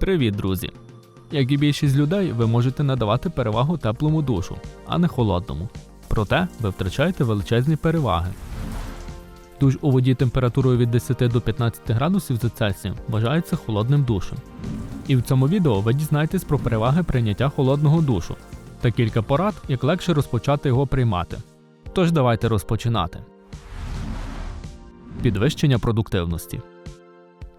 Привіт, друзі! Як і більшість людей, ви можете надавати перевагу теплому душу, а не холодному. Проте ви втрачаєте величезні переваги. Душ у воді температурою від 10 до 15 градусів за Цельсієм вважається холодним душем. І в цьому відео ви дізнаєтесь про переваги прийняття холодного душу та кілька порад, як легше розпочати його приймати. Тож давайте розпочинати. Підвищення продуктивності.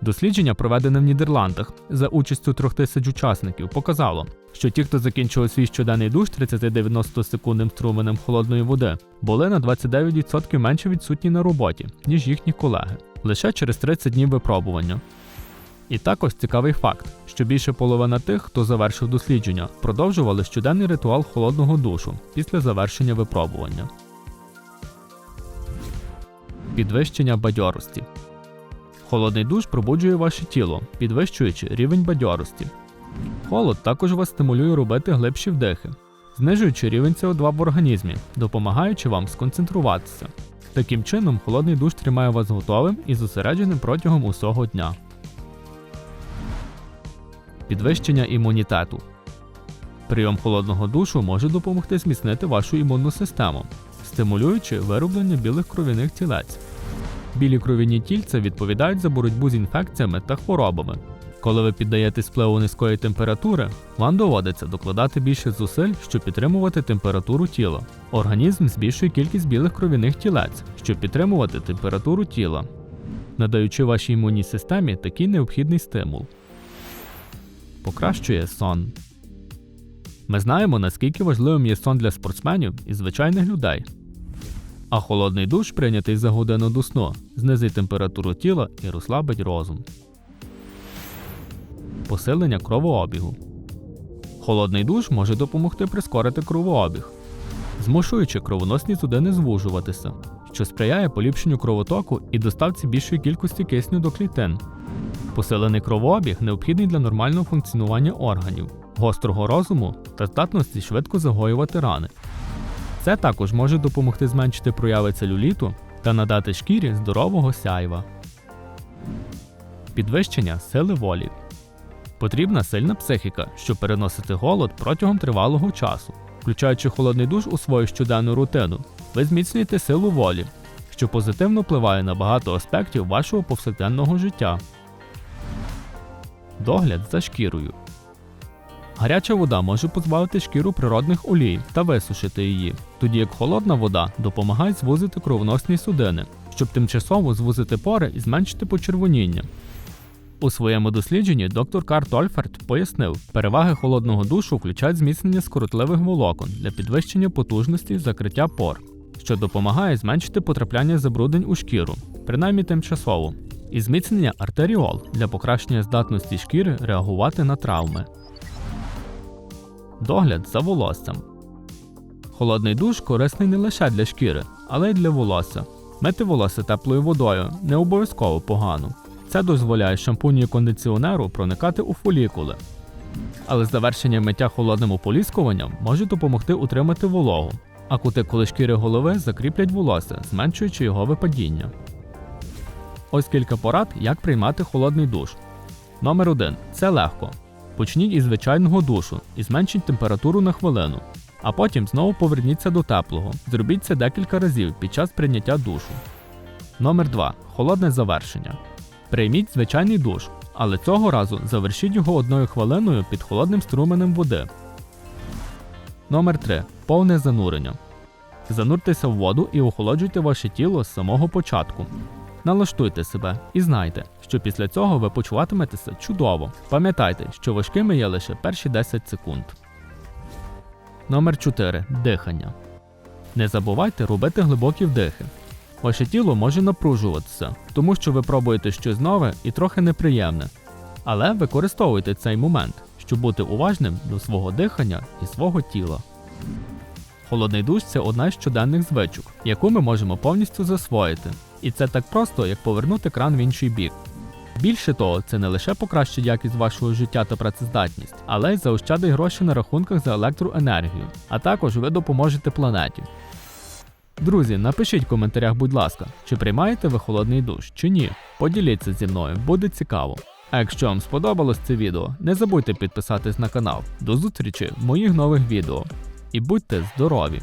Дослідження, проведене в Нідерландах за участю 3000 учасників, показало, що ті, хто закінчили свій щоденний душ 30-90 секундним струменем холодної води, були на 29% менше відсутні на роботі, ніж їхні колеги, лише через 30 днів випробування. І також цікавий факт, що більше половина тих, хто завершив дослідження, продовжували щоденний ритуал холодного душу після завершення випробування. Підвищення бадьорості. Холодний душ пробуджує ваше тіло, підвищуючи рівень бадьорості. Холод також вас стимулює робити глибші вдихи, знижуючи рівень СО2 в організмі, допомагаючи вам сконцентруватися. Таким чином, холодний душ тримає вас готовим і зосередженим протягом усього дня. Підвищення імунітету. Прийом холодного душу може допомогти зміцнити вашу імунну систему, стимулюючи вироблення білих кров'яних тілець. Білі кров'яні тільця відповідають за боротьбу з інфекціями та хворобами. Коли ви піддаєтесь впливу низької температури, вам доводиться докладати більше зусиль, щоб підтримувати температуру тіла. Організм збільшує кількість білих кров'яних тілець, щоб підтримувати температуру тіла, надаючи вашій імунній системі такий необхідний стимул. Покращує сон. Ми знаємо, наскільки важливим є сон для спортсменів і звичайних людей. А холодний душ, прийнятий за годину до сну, знизить температуру тіла і розслабить розум. Посилення кровообігу. Холодний душ може допомогти прискорити кровообіг, змушуючи кровоносні судини звужуватися, що сприяє поліпшенню кровотоку і доставці більшої кількості кисню до клітин. Посилений кровообіг необхідний для нормального функціонування органів, гострого розуму та здатності швидко загоювати рани. Це також може допомогти зменшити прояви целюліту та надати шкірі здорового сяйва. Підвищення сили волі. Потрібна сильна психіка, щоб переносити голод протягом тривалого часу. Включаючи холодний душ у свою щоденну рутину, ви зміцнюєте силу волі, що позитивно впливає на багато аспектів вашого повсякденного життя. Догляд за шкірою. Гаряча вода може позбавити шкіру природних олій та висушити її, тоді як холодна вода допомагає звузити кровоносні судини, щоб тимчасово звузити пори і зменшити почервоніння. У своєму дослідженні доктор Карл Тольферт пояснив, переваги холодного душу включають зміцнення скоротливих волокон для підвищення потужності закриття пор, що допомагає зменшити потрапляння забруднень у шкіру, принаймні тимчасово, і зміцнення артеріол для покращення здатності шкіри реагувати на травми. Догляд за волоссям. Холодний душ корисний не лише для шкіри, але й для волосся. Мити волосся теплою водою не обов'язково погано. Це дозволяє шампуню і кондиціонеру проникати у фолікули. Але завершення миття холодним ополіскуванням може допомогти утримати вологу, а кутикули шкіри голови закріплять волосся, зменшуючи його випадіння. Ось кілька порад, як приймати холодний душ. Номер 1. Це легко. Почніть із звичайного душу і зменшіть температуру на хвилину, а потім знову поверніться до теплого. Зробіть це декілька разів під час прийняття душу. Номер 2. Холодне завершення. Прийміть звичайний душ, але цього разу завершіть його одною хвилиною під холодним струменем води. Номер 3. Повне занурення. Зануртеся в воду і охолоджуйте ваше тіло з самого початку. Налаштуйте себе і знайте, що після цього ви почуватиметеся чудово. Пам'ятайте, що важкими є лише перші 10 секунд. Номер 4. Дихання. Не забувайте робити глибокі вдихи. Ваше тіло може напружуватися, тому що ви пробуєте щось нове і трохи неприємне. Але використовуйте цей момент, щоб бути уважним до свого дихання і свого тіла. Холодний душ це одна з щоденних звичок, яку ми можемо повністю засвоїти. І це так просто, як повернути кран в інший бік. Більше того, це не лише покращить якість вашого життя та працездатність, але й заощадить гроші на рахунках за електроенергію, а також ви допоможете планеті. Друзі, напишіть в коментарях, будь ласка, чи приймаєте ви холодний душ, чи ні. Поділіться зі мною, буде цікаво. А якщо вам сподобалось це відео, не забудьте підписатись на канал. До зустрічі в моїх нових відео. І будьте здорові!